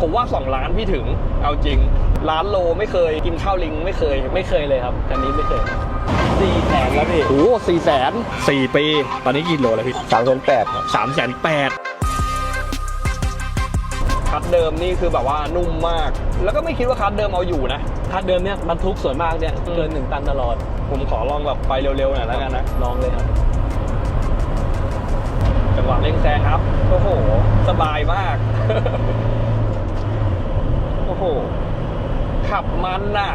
ผมว่า 2 ล้านพี่ถึง เอาจริงล้านโลไม่เคยกินข้าวลิงไม่เคย ไม่เคยเลยครับคันนี้ไม่เคยสี่แสนแล้วพี่โอ้สี่แสนสี่ปี ตอนนี้กี่โลแล้วพี่สามแสนแปดครับสามแสนแปดคัดเดิมนี่คือแบบว่านุ่มมาก แล้วก็ไม่คิดว่าคัดเดิมเอาอยู่นะ คันเดิมเนี่ยบรรทุกส่วนมากเนี่ยอืมเกินหนึ่งตันตลอด ผมขอลองแบบไปเร็วๆหน่อยแล้วกันนะ ลองเลยครับ จังหวะเร่งแซงครับ โอ้โห สบายมาก โอ้โห ขับมันน่ะ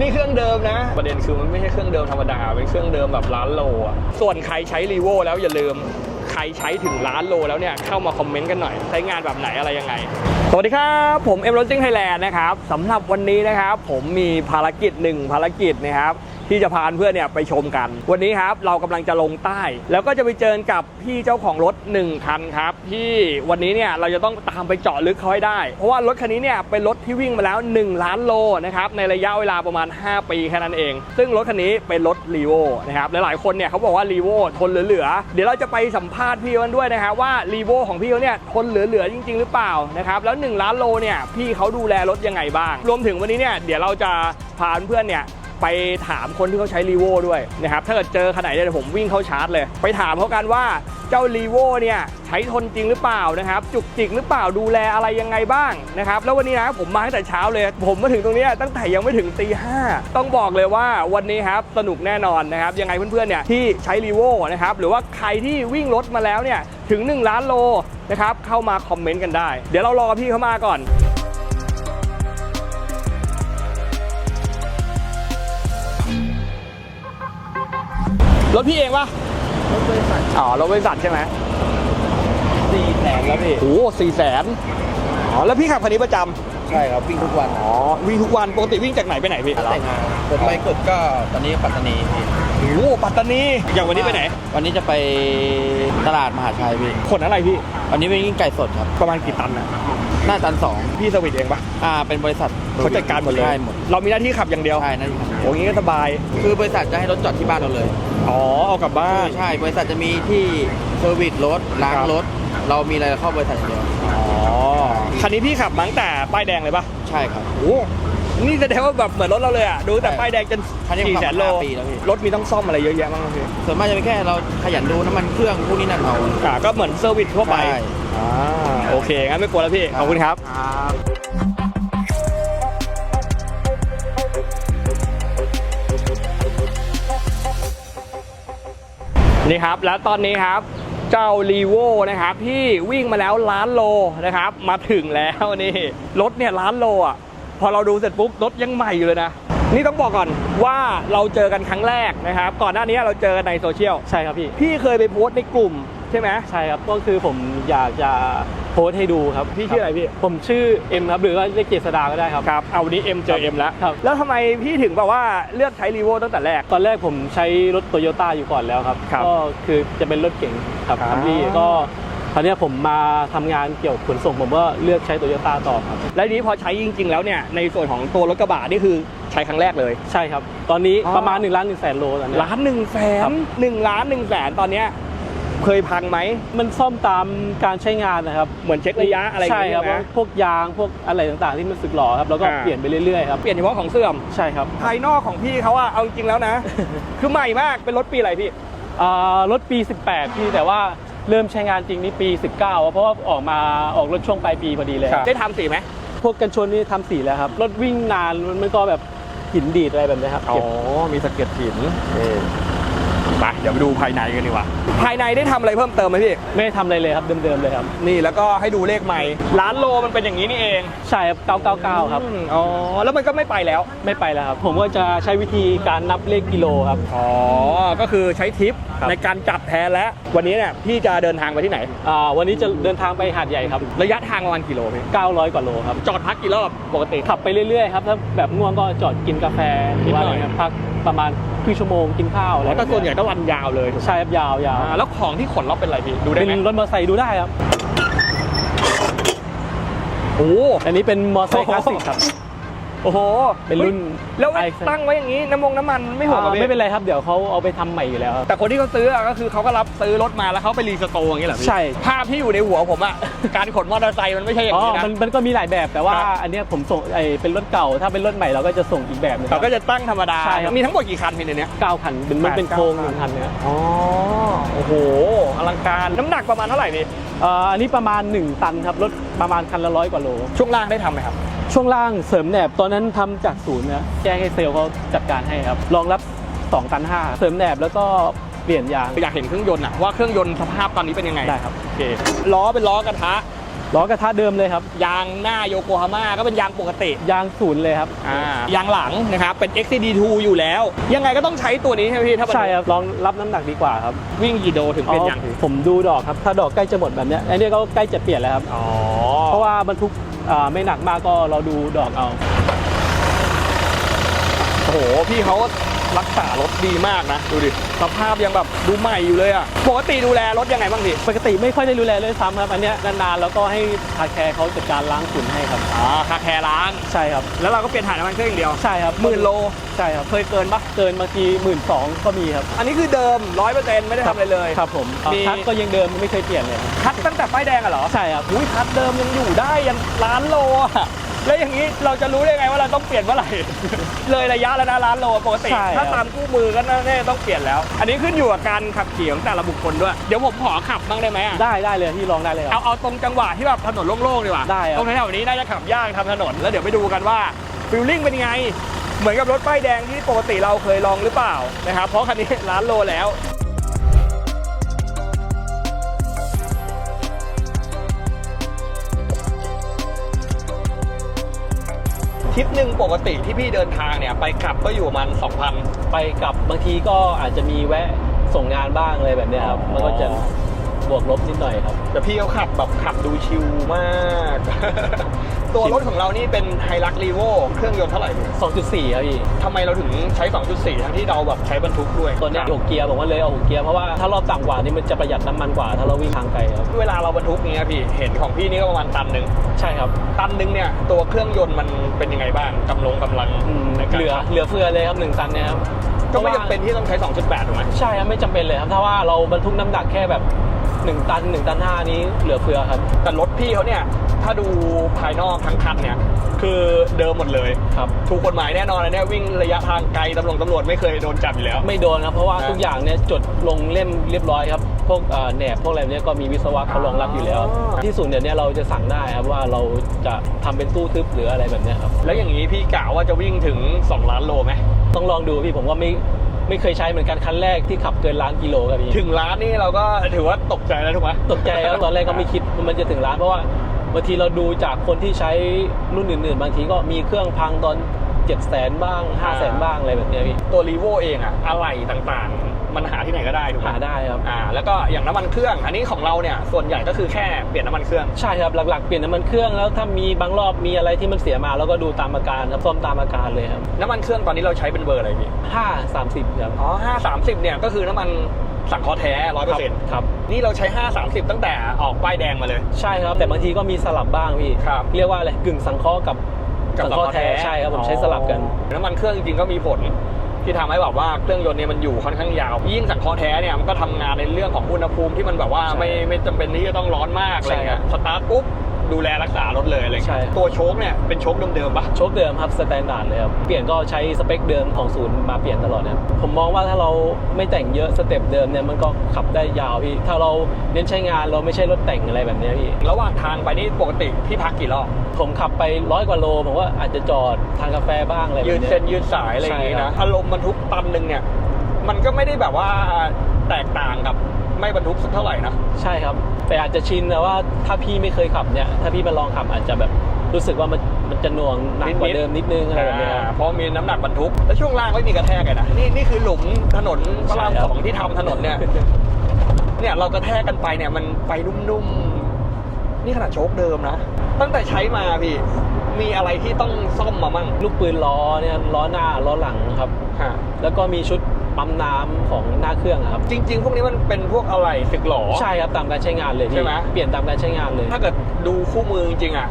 นี่เครื่องเดิมนะ ประเด็นคือมันไม่ใช่เครื่องเดิมธรรมดา เป็นเครื่องเดิมแบบล้านโลอะ ส่วนใครใช้รีโวแล้วอย่าลืม ใครใช้ถึงล้านโลแล้วเนี่ย เข้ามาคอมเมนต์กันหน่อย ใช้งานแบบไหนอะไรยังไง สวัสดีครับ ผมเอ็มรถซิ่งไทยแลนด์นะครับสำหรับวันนี้นะครับ ผมมีภารกิจหนึ่งภารกิจนะครับ ที่จะพาเพื่อนเนี่ยไปชมกัน วันนี้ครับเรากำลังจะลงใต้ แล้วก็จะไปเจอกับพี่เจ้าของรถ1คันครับ ที่วันนี้เนี่ยเราจะต้องตามไปเจาะลึกเขาให้ได้ เพราะว่ารถคันนี้เนี่ยเป็นรถที่วิ่งมาแล้ว 1 ล้านโลนะครับในระยะเวลาประมาณ 5 ปีแค่นั้นเอง ซึ่งรถคันนี้เป็นรถรีโวนะครับหลายๆคนเนี่ยเขาบอกว่ารีโวทนเหลือๆเดี๋ยวเราจะไปสัมภาษณ์พี่กันด้วยนะครับว่ารีโวของพี่เขาเนี่ยทนเหลือๆจริง ๆ หรือเปล่านะครับแล้ว 1 ล้านโลเนี่ยพี่เขาดูแลรถยังไงบ้าง รวมถึงวันนี้เนี่ยเดี๋ยวเราจะพาเพื่อนเนี่ย ไปถามคนที่เขาใช้รีโวด้วยนะครับถ้าเกิดเจอขนาดเนี่ยเดี๋ยวผมวิ่งเข้าชาร์จเลย ไปถามเขากันว่าเจ้ารีโวเนี่ยใช้ทนจริงหรือเปล่านะครับ จุกจิกหรือเปล่าดูแลอะไรยังไงบ้างนะครับ แล้ววันนี้นะผมมาตั้งแต่เช้าเลย ผมมาถึงตรงนี้ตั้งแต่ยังไม่ถึงตีห้าต้องบอกเลยว่าวันนี้ครับสนุกแน่นอนนะครับ ยังไงเพื่อนๆเนี่ยที่ใช้รีโวนะครับหรือว่าใครที่วิ่งรถมาแล้วเนี่ยถึง 1 ล้านโลนะครับเข้ามาคอมเมนต์กันได้ เดี๋ยวเรารอพี่เขามาก่อน รถพี่เองปะรถบริษัทอ๋อรถบริษัทใช่ไหมสี่แสนแล้วพี่โอ้สี่แสนอ๋อแล้วพี่ขับคันนี้ประจำใช่ครับวิ่งทุกวันอ๋อวิ่งทุกวันปกติวิ่งจากไหนไปไหนพี่แต่งงานผมไปกดก็ตอนนี้ปัตตานีพี่โอ้โหปัตตานีอย่างวันนี้ไปไหน วันนี้จะไปตลาดมหาชัยพี่ขนอะไรพี่วันนี้ไปกินไก่สดครับประมาณกี่ตันนะหน้าตันสองพี่สวิตเองปะอ่าเป็นบริษัทเขาจัดการหมดเลยใช่หมดเรามีหน้าที่ขับอย่างเดียวใช่นั่นเองโอ้ยงี้ก็สบาย คือบริษัทจะให้รถจอดที่บ้านเราเลย อ๋อเอากลับบ้าน ใช่บริษัทจะมีที่เซอร์วิสรถล้างครับรถ เรามีอะไรเข้าบริษัทอย่างเดียวอ๋อคันนี้พี่ขับมาตั้งแต่ป้ายแดงเลยปะใช่ครับ โอ้นี่แสดงว่าแบบเหมือนรถเราเลยอะดูแต่ใช่ป้ายแดงจนคันนี้ผมสี่ขับแสนโลห้าปีแล้วพี่ รถมีต้องซ่อมอะไรเยอะแยะบ้างไหมพี่ส่วนมากจะเป็นแค่เราขยันดูน้ำมันเครื่องพวกนี้นั่นเอา อ่าก็เหมือนเซอร์วิสทั่วไปใช่ อ่าโอเคงั้นไม่กลัวแล้วพี่ขอบคุณครับ ครับ นี่ครับ แล้วตอนนี้ครับเจ้ารีโวนะครับที่วิ่งมาแล้วล้านโลนะครับ มาถึงแล้วนี่รถเนี่ยล้านโลอะพอเราดูเสร็จปุ๊บรถยังใหม่อยู่เลยนะ นี่ต้องบอกก่อนว่าเราเจอกันครั้งแรกนะครับ ก่อนหน้านี้เราเจอกันในโซเชียลใช่ครับพี่ พี่เคยไปโพสต์ในกลุ่มใช่ไหมใช่ครับก็คือผมอยากจะ โพสต์ให้ดูครับพี่ชื่ออะไรพี่ ผมชื่อเอ็มครับหรือว่าเรียกเจษดาก็ได้ครับ ครับ เอาวันนี้เอ็มเจอเอ็มแล้ว ครับ แล้วทำไมพี่ถึงแบบว่าเลือกใช้รีโวตั้งแต่แรก ตอนแรกผมใช้รถโตโยต้าอยู่ก่อนแล้วครับ ครับก็คือจะเป็นรถเก๋งครับอ่าคัมรี่ก็คราวเนี้ยผมมาทำงานเกี่ยวกับขนส่งผมก็เลือกใช้โตโยต้าต่อครับ แล้วทีนี้พอใช้จริง ๆ แล้วเนี่ยในส่วนของตัวรถกระบะนี่คือใช้ครั้งแรกเลย ใช่ครับ ตอนนี้อ๋อ ประมาณ1นึ่งล้านหนึ่งแสนโลตอนเนี้ย ล้านหนึ่งแสครันบหนึ่งล้านหนึ่งแสนตอนเนี้ย เคยพังไหม มันซ่อมตามการใช้งานนะครับเหมือนเช็คระยะอะไรอย่างใช่เงี้ยครับใช่ไหมพวกยางพวกอะไรต่างๆที่มันสึกหรอครับแล้วก็อ่า เปลี่ยนไปเรื่อยๆครับเปลี่ยนเฉพาะของเสื่อม ใช่ครับภายนอกของพี่เขาอะเอาจริงๆแล้วนะ คือใหม่มากเป็นรถปีอะไรพี่ อ่ารถปี 18 พี่แต่ว่าเริ่มใช้งานจริงนี่ปี 19เพราะว่าออกมาออกรถช่วงปลายปีพอดีเลย ได้ทำสีไหม พวกกันชนนี่ทำสีแล้วครับ รถวิ่งนานมันมันก็แบบหินดีดอะไรแบบนี้ครับอ๋อ เก็บมีสะเก็ดหิน ไปเดี๋ยวไปดูภายในกันดีกว่า ภายในได้ทำอะไรเพิ่มเติมไหมพี่ ไม่ได้ทำอะไรเลยครับเดิมๆเลยครับ นี่แล้วก็ให้ดูเลขใหม่ล้านโลมันเป็นอย่างนี้นี่เองใช่ครับ999ครับ อืมอ๋อ แล้วมันก็ไม่ไปแล้ว ไม่ไปแล้วครับ ผมก็จะใช้วิธีการนับเลขกิโลครับ อ๋อ ก็คือใช้ทิปครับ ในการจับแทนแล้ว วันนี้เนี่ยพี่จะเดินทางไปที่ไหน อ่าวันนี้จะเดินทางไปหาดใหญ่ครับ ระยะทางประมาณกี่โลพี่ 900 กว่าโลครับ จอดพักกี่รอบ ปกติขับไปเรื่อยๆครับถ้าแบบง่วงก็จอดกินกาแฟหรือว่าอะไรนิดหน่อยครับพักประมาณครึ่งชั่วโมงกินข้าวอะไรแต่ส่วนใหญ่ก็วันยาวเลยถูกไหมใช่ครับยาวยาวอ่าแล้วของที่ขนเราเป็นอะไรพี่ดูได้เป็นไหมรถมอเตอร์ไซค์ดูได้ครับ โอ้อันนี้เป็นมอเตอร์ไซค์คลาสสิกครับ โอ้โหเป็นรุ่นฮ้ยแล้วไอตั้งไว้อย่างนี้น้ำมงน้ำมันไม่หกอ่าอะพี่ไม่เป็นไรครับเดี๋ยวเขาเอาไปทำใหม่อยู่แล้วครับ แต่คนที่เขาซื้ออะก็คือเขาก็รับซื้อรถมาแล้วเขาไปรีสโตร์อย่างนี้เหรอพี่ใช่ ภาพที่อยู่ในหัวผมอะการขนมอเตอร์ไซค์มันไม่ใช่อย่างอ๋อนี้นะ มันมันก็มีหลายแบบแต่ว่าครับ อันเนี้ยผมส่งไอเป็นรถเก่าถ้าเป็นรถใหม่เราก็จะส่งอีกแบบหนึงคเรารับ ก็จะตั้งธรรมดา ใช่ครับ มีทั้งหมดกี่คันพี่ในเนี้ย เก้าคันเป็นมันเป็นแปดโครงเก้าหนึ่งคันเนี่ยอ๋อโอ้โหอลังการน้ำหนักประมาณเท่าไหร่พี่เอ่ออันนี้ประมาณ 1 ตันครับรถประมาณคันละร้อยกว่าโลช่วงล่างได้ทำไหมครับ ช่วงล่างเสริมแหนบตอนนั้นทำจากศูนย์นะแจ้งให้เซลล์เขาจัดการให้ครับรองรับ2ตัน5เสริมแหนบแล้วก็เปลี่ยนยางอยากเห็นเครื่องยนต์อะว่าเครื่องยนต์สภาพตอนนี้เป็นยังไงได้ครับโอเคล้อเป็นล้อกระทะล้อกระทะเดิมเลยครับ ยางหน้าโยโกฮาม่าก็เป็นยางปกติ ยางศูนย์เลยครับอ่ายางหลังนะครับเป็น XCD2 อยู่แล้ว ยังไงก็ต้องใช้ตัวนี้ใช่ไหมพี่ถ้ามันใช่ครับลองรับน้ำหนักดีกว่าครับ วิ่งกี่โลถึงเปลี่ยนยางอ๋ถึองผมดูดอกครับ ถ้าดอกใกล้จะหมดแบบเนี้ยอันนี้ก็ใกล้จะเปลี่ยนแล้วครับอ๋อเพราะว่าบรรทุกอ่า ไม่หนักมากก็เราดูดอกเอา โอ้โห พี่เขารักษารถ ดีมากนะ ดูดิ สภาพยังแบบดูใหม่อยู่เลยอะปกติดูแลรถยังไงบ้างพี่ปกติไม่ค่อยได้ดูแลเลยซ้ำครับ อันเนี้ยนานๆแล้วก็ให้คาแคร์เขาจัดการล้างฝุ่นให้ครับ อ่าคาแคร์ล้าง ใช่ครับ แล้วเราก็เปลี่ยนถ่ายน้ำมันเครื่องอย่างเดียว ใช่ครับหมื่นโล ใช่ครับ เคยเกินปะเกินบางทีหมื่นสองก็มีครับอันนี้คือเดิมร้อยเปอร์เซ็นต์ไม่ได้ทำอะไรเลย ครับผมมี ทักก็ยังเดิมไม่เคยเปลี่ยนเลยครับคัดตั้งแต่ป้ายแดงอะเหรอ ใช่ครับอุ้ยคัดเดิมยังอยู่ได้ยันล้านโลอะ แล้วอย่างนี้เราจะรู้ได้ไงว่าเราต้องเปลี่ยนเมื่อไหร่ เลยระยะแล้วนะล้านโลปกติ ใช่ครับ ถ้าตามคู่มือก็น่าจะต้องเปลี่ยนแล้ว อันนี้ขึ้นอยู่กับการขับขี่ของแต่ละบุคคลด้วย เดี๋ยวผมขอขับบ้างได้ไหมอะได้ได้เลยที่ลองได้เลยคเอารับเอาตรงจังหวะที่แบบถนนโล่งๆดีกว่าได้ครับ ตรงแถวๆนี้น่าจะขับยากทำถนนแล้วเดี๋ยวไปดูกันว่าฟิลลิ่งเป็นยังไง เหมือนกับรถป้ายแดงที่ปกติเราเคยลองหรือเปล่านะครับเพราะคันนี้ล้านโลแล้ว ทริปหนึ่งปกติที่พี่เดินทางเนี่ย ไปกลับก็อยู่ประมาณ2,000ไปกลับบางทีก็อาจจะมีแวะส่งงานบ้างอะไรแบบเนี้ยครับอ๋อมันก็จะบวกลบนิดหน่อยครับ แต่พี่เขาขับแบบขับดูชิลมาก ตัวรถของเรานี่เป็นไฮรักรีโวเครื่องยนต์เท่าไหร่พี่2.4ครับพี่ทำไมเราถึงใช้ 2.4 ทั้งที่เราแบบใช้บรรทุกด้วยตัวเนี้ยหกเกียร์ผมว่าเลยเอาหกเกียร์เพราะว่าถ้ารอบต่ำกว่านี่มันจะประหยัดน้ำมันกว่าถ้าเราวิ่งทางไกลครับเวลาเราบรรทุกเนี้ยพี่เห็นของพี่นี่ก็ประมาณตันหนึ่งใช่ครับตันหนึ่งเนี่ยตัวเครื่องยนต์มันเป็นยังไงบ้างกำลงกำลังอืมในการเหลือขับเหลือเฟือเลยครับหนึ่งตันเนี่ยครับก็ไม่พราะว่าจำเป็นที่ต้องใช้ 2.8ถูกไหมใช่ครับไม่จำเป็นเลยครับถ้าว่าเราบรรทุกน้ำหนักแค่แบบ 1 ตัน 1 ตัน5นี้เหลือเฟือครับ แต่รถพี่เขาเนี่ย ถ้าดูภายนอกทั้งคันเนี่ย คือเดิมหมดเลยครับ ถูกกฎหมายแน่นอนนะเนี่ยวิ่งระยะทางไกลตำรวจตำรวจไม่เคยโดนจับอยู่แล้ว ไม่โดนครับ เพราะว่านะทุกอย่างเนี่ยจดลงเล่มเรียบร้อยครับ พวกเอ่อแหนบพวกอะไรเนี่ยก็มีวิศวะเขารองรับอยู่แล้วอ๋อที่ศูนย์เดี๋ยวนี้เราจะสั่งได้ครับว่าเราจะทำเป็นตู้ทึบหรืออะไรแบบเนี้ยครับ แล้วอย่างนี้พี่กะว่าจะวิ่งถึง 2 ล้านโลไหมต้องลองดูพี่ผมว่าไม่ ไม่เคยใช้เหมือนกันคันแรกที่ขับเกินล้านกิโลครับพี่ถึงล้านนี่เราก็ถือว่าตกใจแล้วถูกไหมตกใจครับตอนแรกก็ไม่คิดว่ามันจะถึงล้านเพราะว่าบางทีเราดูจากคนที่ใช้รุ่นอื่นๆ บางทีก็มีเครื่องพังตอน7 0 0 0 0 0 บ้าง 5 0 0 0 0 0 บ้างอะไรแบบเนี้ยพี่ตัวรีโวเองอะอะไรต่างๆ มันหาที่ไหนก็ได้ถูกไหมหาได้ครับอ่าแล้วก็อย่างน้ำมันเครื่องอันนี้ของเราเนี่ยส่วนใหญ่ก็คือแค่เปลี่ยนน้ำมันเครื่องใช่ครับหลักๆเปลี่ยนน้ำมันเครื่องแล้วถ้ามีบางรอบมีอะไรที่มันเสียมาเราก็ดูตามอาการครับซ่อมตามอาการเลยครับน้ำมันเครื่องตอนนี้เราใช้เป็นเบอร์อะไรพี่ห้าสามสิบครับอ๋อห้าสามสิบเนี่ยก็คือน้ำมันสังเคราะห์แท้ร้อยเปอร์เซ็นต์ครับนี่เราใช้ห้าสามสิบตั้งแต่ออกป้ายแดงมาเลย ใช่ครับ แต่บางทีก็มีสลับบ้างพี่ครับเรียกว่าอะไรกึ่งสังเคราะห์กับสังเคราะห์แท้ใช่ครับผมใช้สลับกันน้ำมันเครื่องจริงๆก็มีผล ที่ทำให้แบบว่าเครื่องยนต์เนี่ยมันอยู่ค่อนข้างยาว ยิ่งสังเคราะห์แท้เนี่ยมันก็ทำงานในเรื่องของอุณหภูมิที่มันแบบว่าใช่ไม่ไม่จำเป็นที่จะต้องร้อนมากอะไรเงี้ยใช่ครับสตาร์ทปุ๊บ ดูแลรักษารถเลยอะไรใช่เงี้ยตัวโชคเนี่ยเป็นโชคเดิมๆปะโชคเดิมครับสแตนดาร์ดเลยครับ เปลี่ยนก็ใช้สเปคเดิมของศูนย์มาเปลี่ยนตลอดนะครับผมมองว่าถ้าเราไม่แต่งเยอะสเต็ปเดิมเนี่ยมันก็ขับได้ยาวพี่ ถ้าเราเน้นใช้งานเราไม่ใช่รถแต่งอะไรแบบเนี้ยพี่ ระหว่างทางไปนี่ปกติพี่พักกี่รอบผมขับไปร้อยกว่าโลผมว่าอาจจะจอดทานกาแฟบ้างอะไรแบบยืดเนี้ยเส้นยืดสายอะไรอย่างงี้ใช่ครันะบอารมณ์บรรทุกตันหนึ่งเนี่ยมันก็ไม่ได้แบบว่าแตกต่างกับ ไม่บรรทุกสักเท่าไหร่นะใช่ครับ แต่อาจจะชินแต่ว่าถ้าพี่ไม่เคยขับเนี่ยถ้าพี่มาลองขับอาจจะแบบรู้สึกว่ามันมันจะหน่วงหนักกว่าเดิมนิดนึงอะไรแบบเนี้ยอ่าครับเพราะมีน้ำหนักบรรทุกแล้วช่วงล่างไม่มีกระแทกเลยนะนี่นี่คือหลุมถนนพระรามใช่ครัสบองที่ทำถนนเนี่ยเนี่ยเรากระแทกกันไปเนี่ยมันไปนุ่มๆนี่ขนาดโชคเดิมนะตั้งแต่ใช้มาพี่มีอะไรที่ต้องซ่อมมามั่งลูกปืนล้อเนี่ยล้อหน้าล้อหลังครับฮะแล้วก็มีชุด ปั๊มน้ำของหน้าเครื่องอะครับ จริง ๆ พวกนี้มันเป็นพวกอะไรสึกหรอใช่ครับตามการใช้งานเลยพี่ใช่ไหม เปลี่ยนตามการใช้งานเลย ถ้าเกิดดูคู่มือจริงๆอะ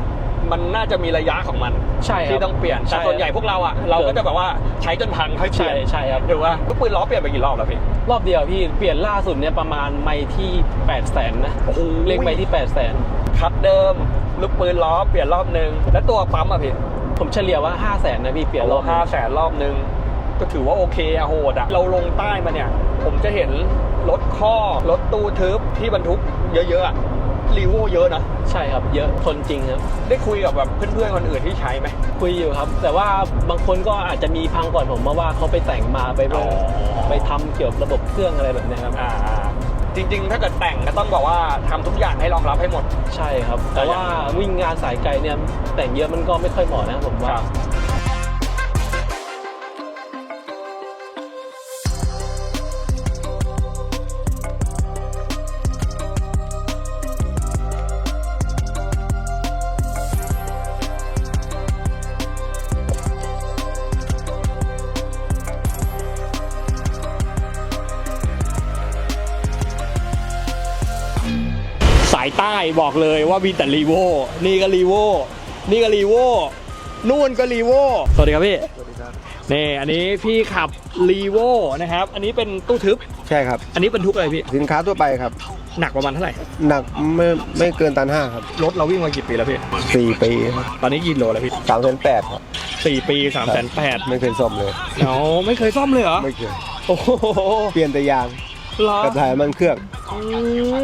มันน่าจะมีระยะของมัน ใช่ครับที่ต้องเปลี่ยนใช่แต่ส่วนใหญ่พวกเราอะเราก็จะแบบว่าใช้จนพังค่อยเปลี่ใช่ยนใช่ครับถูกว่าลูกปืนล้อเปลี่ยนไปกี่รอบแล้วพี่ รอบเดียวพี่เปลี่ยนล่าสุดเนี่ยประมาณไม่ที่8 0 0แสนนะโอ้โห เลขไม่ที่8 0 0แสนคัดเดิมลูกปืนล้อเปลี่ยนรอบนึงแล้วตัวปั๊มอะพี่ผมเฉลี่ยว่า5 0 0แสนนะพี่เปลี่ยนรอบห้าแสนรอบนึง ก็ถือว่าโอเคอะโหดอะเราลงใต้มาเนี่ย ผมจะเห็นรถข้อรถตู้ทึบที่บรรทุกเยอะๆอะรีโวเยอะนะ ใช่ครับเยอะทนจริงครับ ได้คุยกับแบบเพื่อนๆคนอื่นที่ใช้ไหมคุยอยู่ครับ แต่ว่าบางคนก็อาจจะมีพังก่อนผมมาว่าเขาไปแต่งมาไปอ๋อไปทำเกี่ยวกับระบบเครื่องอะไรแบบเนี้ยครับอ่าจริง ๆ ถ้าเกิดแต่งก็ต้องบอกว่าทำทุกอย่างให้รองรับให้หมด ใช่ครับ แต่ว่าวิ่งงานสายไกลเนี่ยแต่งเยอะมันก็ไม่ค่อยเหมาะนะผมว่า บอกเลยว่ามีแต่รีโวนี่ก็รีโวนี่ก็รีโวนู่นก็รีโวสวัสดีครับพี่สวัสดีครับนี่อันนี้พี่ขับรีโวนะครับ อันนี้เป็นตู้ทึบ ใช่ครับ อันนี้บรรทุกอะไรพี่ สินค้าทั่วไปครับ หนักประมาณเท่าไหร่ หนักไม่ไม่เกินตันห้าครับ รถเราวิ่งมากี่ปีแล้วพี่สี่ปีตอนนี้กี่โลแล้วพี่สามแสนแปดครับสี่ปีสามแสนแปดไม่เคยซ่อมเลยเนาไม่เคยซ่อมเลยเหรอ ไม่เคย โอ้โห เปลี่ยนแต่ยาง เหรอกระถ่ายมันเครื่อง อื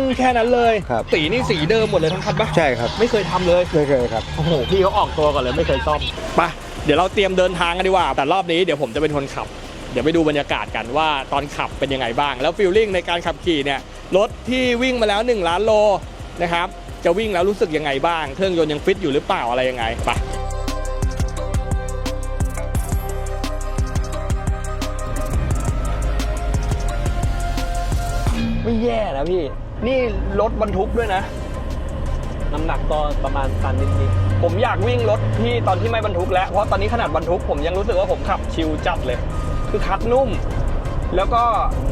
มแค่นั้นเลยครับ สีนี่สีเดิมหมดเลยทั้งคันปะใช่ครับไม่เคยทำเลยไม่เคยครับ โอ้โหพี่เขาออกตัวก่อนเลยไม่เคยซ่อมไปเดี๋ยวเราเตรียมเดินทางกันดีกว่า แต่รอบนี้เดี๋ยวผมจะเป็นคนขับ เดี๋ยวไปดูบรรยากาศกันว่าตอนขับเป็นยังไงบ้าง แล้วฟิลลิ่งในการขับขี่เนี่ยรถที่วิ่งมาแล้ว 1 ล้านโลนะครับจะวิ่งแล้วรู้สึกยังไงบ้าง เครื่องยนต์ยังฟิตอยู่หรือเปล่าอะไรยังไงไป แย่นะพี่ นี่รถบรรทุกด้วยนะ น้ำหนักก็ประมาณตันนิดผมอยากวิ่งรถพี่ตอนที่ไม่บรรทุกแล้ว เพราะตอนนี้ขนาดบรรทุก ผมยังรู้สึกว่าผมขับชิลจัดเลย คือคัดนุ่ม แล้วก็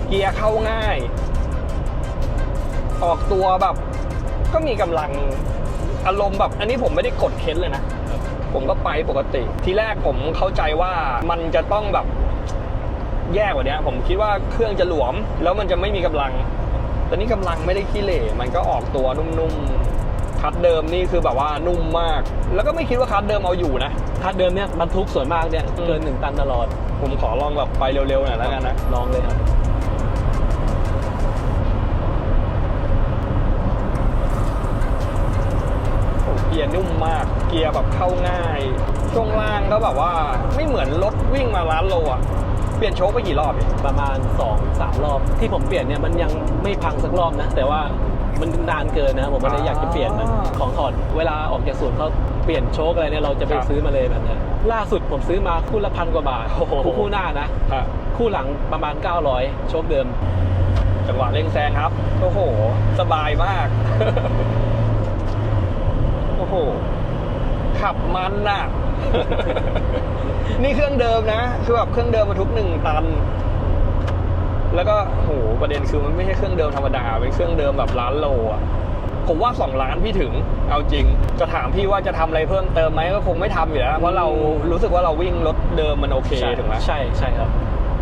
เกียร์เข้าง่าย ออกตัวแบบ ก็มีกำลังอารมณ์แบบ อันนี้ผมไม่ได้กดเค้นเลยนะ ผมก็ไปปกติ ทีแรกผมเข้าใจว่ามันจะต้องแบบแย่กว่านี้ผมคิดว่าเครื่องจะหลวม แล้วมันจะไม่มีกำลัง แต่นี่กำลังไม่ได้ขี้เหร่มันก็ออกตัวนุ่มๆ คัดเดิมนี่คือแบบว่านุ่มมาก แล้วก็ไม่คิดว่าคัดเดิมเอาอยู่นะๆถ้าเดิมเนี่ยบรรทุกส่วนมากเนี่ยอืมเกินหนึ่งตันตลอด ผมขอลองแบบไปเร็วๆหน่อยแล้วกันนะ ลองเลยครับโอ้เกียร์นุ่มมาก เกียร์แบบเข้าง่าย ช่วงล่างก็แบบว่าไม่เหมือนรถวิ่งมาล้านโลอะ เปลี่ยนโชคไปกี่รอบเองประมาณ2อสามรอบ ที่ผมเปลี่ยนเนี่ยมันยังไม่พังสักรอบนะ แต่ว่ามันนานเกินนะผมก็เลยอยากจะเปลี่ยนมันของถอดเวลาออกจากศูนย์เขาเปลี่ยนโชคอะไรเนี่ยเราจะไปซื้อมาเลยแบบเนี้ยล่าสุดผมซื้อมาคู่ละพันกว่าบาทคู่คู่หน้านะอะคู่หลังประมาณ 900 โชคเดิม จังหวะเร่งแซงครับ โอ้โห สบายมาก โอ้โห ขับมันน่ะ นี่เครื่องเดิมนะ คือแบบเครื่องเดิมบรรทุกหนึ่งตัน แล้วก็โหประเด็นคือมันไม่ใช่เครื่องเดิมธรรมดา เป็นเครื่องเดิมแบบล้านโลอะผมว่าสองล้านพี่ถึง เอาจริง จะถามพี่ว่าจะทำอะไรเพิ่มเติมไหมก็คงไม่ทำอยู่แล้ว เพราะเรารู้สึกว่าเราวิ่งรถเดิมมันโอเคใช่ถูกไหมใช่ใช่ครับ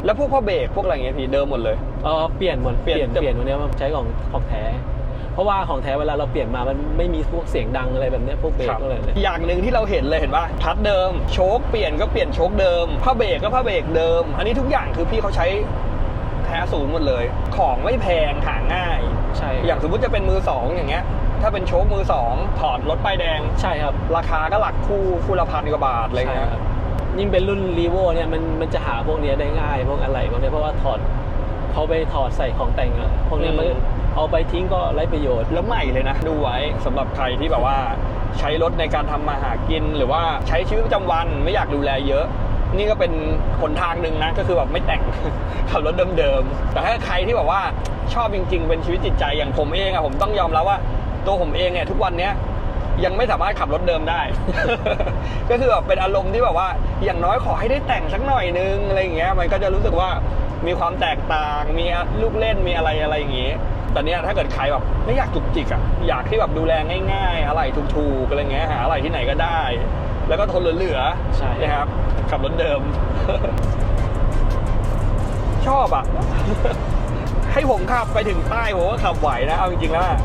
แล้วพวกพ่อเบรกพวกอะไรเงี้ยพี่เดิมหมดเลย เออเปลี่ยนหมดเปลี่เปยลี่นยนเปลี่ยนวันนี้มาใช้ของของแท้ เพราะว่าของแท้เวลาเราเปลี่ยนมามันไม่มีพวกเสียงดังอะไรแบบเนี้ยพวกเบรกครับพวกอะไรเนี่ยอย่างหนึ่งที่เราเห็นเลยเห็นป่ะพัดเดิม โชคเปลี่ยนก็เปลี่ยนโชคเดิมผ้าเบรกก็ผ้าเบรกเดิม อันนี้ทุกอย่างคือพี่เขาใช้แท้ศูนย์หมดเลย ของไม่แพงหาง่ายใช่อย่างสมมติจะเป็นมือสองอย่างเงี้ยถ้าเป็นโชคมือสองถอดรถป้ายแดงใช่ครับ ราคาก็หลักคู่คู่ละพันกว่าบาทอะไรใช่เงี้ยครับยิ่งเป็นรุ่นรีโวเนี่ยมันมันจะหาพวกเนี้ยได้ง่าย พวกอะไรพวกเนี้ยเพราะว่าถอดเขาไปถอดใส่ของแต่งอะพวกเนี้ยมัน เอาไปทิ้งก็ไร้ประโยชน์แล้วใหม่เลยนะ ดูไว้สำหรับใครที่แบบว่าใช้รถในการทำมาหากิน หรือว่าใช้ชีวิตประจำวันไม่อยากดูแลเยอะ นี่ก็เป็นหนทางหนึ่งนะ ก็คือแบบไม่แต่งขับรถเดิมๆแต่ถ้าใครที่แบบว่าชอบจริง ๆ เป็นชีวิตจิตใจอย่างผมเองอะผมต้องยอมรับว่า ตัวผมเองเนี่ยทุกวันเนี้ยยังไม่สามารถขับรถเดิมได้ ก็คือแบบเป็นอารมณ์ที่แบบว่า อย่างน้อยขอให้ได้แต่งสักหน่อยนึงอะไรอย่างเงี้ย มันก็จะรู้สึกว่ามีความแตกต่าง มีลูกเล่น มีอะไรอะไรอย่างเงี้ แต่เนี้ยถ้าเกิดใครแบบไม่อยากจุกจิกอะอยากที่แบบดูแลง่ายๆ อะไรถูกๆอะไรเงี้ยหาอะไรส่ที่ไหนก็ได้ แล้วก็ทนเหลือๆใช่ นะครับขับรถเดิม ชอบอะ ให้ผมขับไปถึงใต้ผมก็ขับไหวนะเอาจริงๆแล้วอะ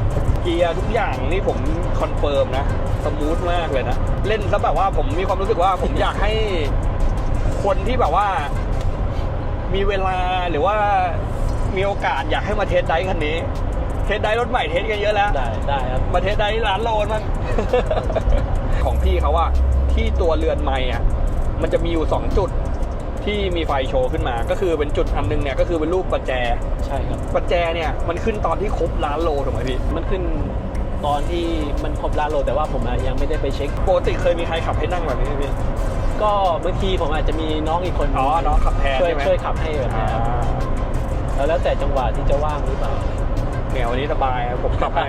เกียร์ทุกอย่างนี่ผมคอนเฟิร์มนะสมูทมากเลยนะ เล่นซะแบบว่าผมมีความรู้สึกว่าผมอยากให้คนที่แบบว่า มีเวลาหรือว่า มีโอกาสอยากให้มาเทสไดรฟ์คันนี้ เทสไดรฟ์รถใหม่เทสกันเยอะแล้ว ได้ได้ครับมาเทสไดรฟ์ร้านโลนมันของพี่เขาว่าที่ตัวเรือนไม้อะมันจะมีอยู่สองจุดที่มีไฟโชว์ขึ้นมา ก็คือเป็นจุดอันหนึงเนี่ยก็คือเป็นรูปประแจ ใช่ครับประแจเนี่ยมันขึ้นตอนที่ครบล้านโลถูกไหมพี่ มันขึ้นตอนที่มันครบล้านโลแต่ว่าผมอะยังไม่ได้ไปเช็ค ปกติเคยมีใครขับให้นั่งแบบนี้ไหมพี่ ก็บางทีผมอาจจะมีน้องอีกคนอ๋อน้องขับแทนช่วยใช่ไหมช่วยขับให้แบบนี้ครับ แล้วแล้วแต่จังหวะที่จะว่างหรือเปล่าเนี่ยวันนี้สบายผมขับให้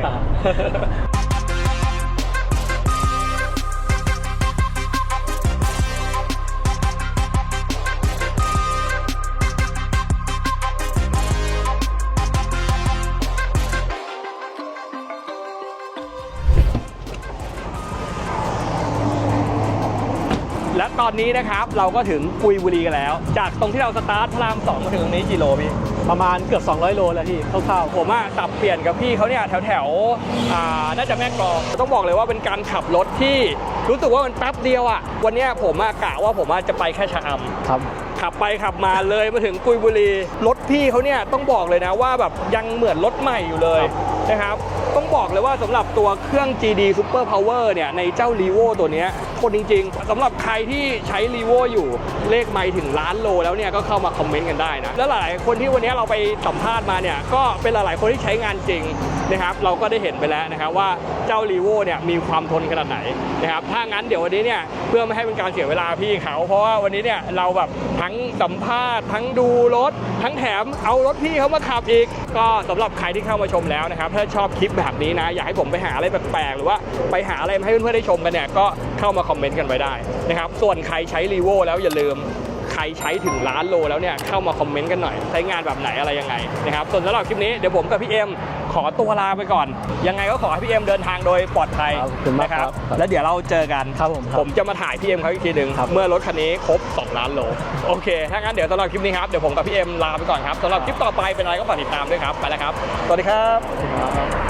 และตอนนี้นะครับเราก็ถึงกุยบุรีกันแล้ว จากตรงที่เราสตาร์ทพระรามสองมาถึงตรงนี้กี่โลพี่ ประมาณเกือบ 200 โลแล้วพี่คร่าวผมอะสับเปลี่ยนกับพี่เขาเนี่ยแถวแถวๆอ่าน่าจะแม่กลองต้องบอกเลยว่าเป็นการขับรถที่รู้สึกว่ามันแป๊บเดียวอะวันเนี้ยผมอะกะว่าผมอะจะไปแค่ชะอำๆครับขับไปขับมาเลยมาถึงกุยบุรีรถพี่เขาเนี่ยต้องบอกเลยนะว่าแบบยังเหมือนรถใหม่อยู่เลยนะครับ ต้องบอกเลยว่าสำหรับตัวเครื่อง GD Super Power เนี่ยในเจ้า r ีโวตัวเนี้ย คนจริงๆสำหรับใครที่ใช้ r ีโวอยู่เลขไม่ถึงล้านโลแล้วเนี่ยก็เข้ามาคอมเมนต์กันได้นะ แล้วหลายคนที่วันนี้เราไปสัมภาษณ์มาเนี่ยก็เป็นหลายๆคนที่ใช้งานจริงนะครับเราก็ได้เห็นไปแล้วนะครับว่าเจ้า r ีโวเนี่ยมีความทนขนาดไหนนะครับถ้างั้นเดี๋ยววันนี้เนี่ยเพื่อไม่ให้เป็นการเสียเวลาพี่เขา เพราะว่าวันนี้เนี่ยเราแบบทั้งสัมภาษณ์ ทั้งดูรถ ทั้งแถมเอารถพี่เขามาขับอีก ก็สำหรับใครที่เข้ามาชมแล้วนะครับถ้าชอบคลิปแบบนี้นะอยากให้ผมไปหาอะไรแปลกๆหรือว่าไปหาอะไรมาให้เพื่อนๆได้ชมกันเนี่ยก็ เข้ามาคอมเมนต์กันไว้ได้นะครับ ส่วนใครใช้รีโวแล้วอย่าลืมใครใช้ถึงล้านโลแล้วเนี่ยเข้ามาคอมเมนต์กันหน่อย ใช้งานแบบไหนอะไรยังไงนะครับ ส่วนสำหรับคลิปนี้เดี๋ยวผมกับพี่เอ็มขอตัวลาไปก่อน ยังไงก็ขอให้พี่เอ็มเดินทางโดยปลอดภัยครับขอบคุณมากนะครับครับ แล้วเดี๋ยวเราเจอกันครับผมครับผมจะมาถ่ายพี่เอ็มเขาอีกทีหนึ่งครับเมื่อรถคันนี้ครบ 2 ล้านโลโอเค ถ้างั้นเดี๋ยวสำหรับคลิปนี้ครับเดี๋ยวผมกับพี่เอ็มลาไปก่อนครับสำหรับคลิปต่อไปเป็นอะไรก็ฝากติดตามด้วยครับไปแล้วครับสวัสดีครับ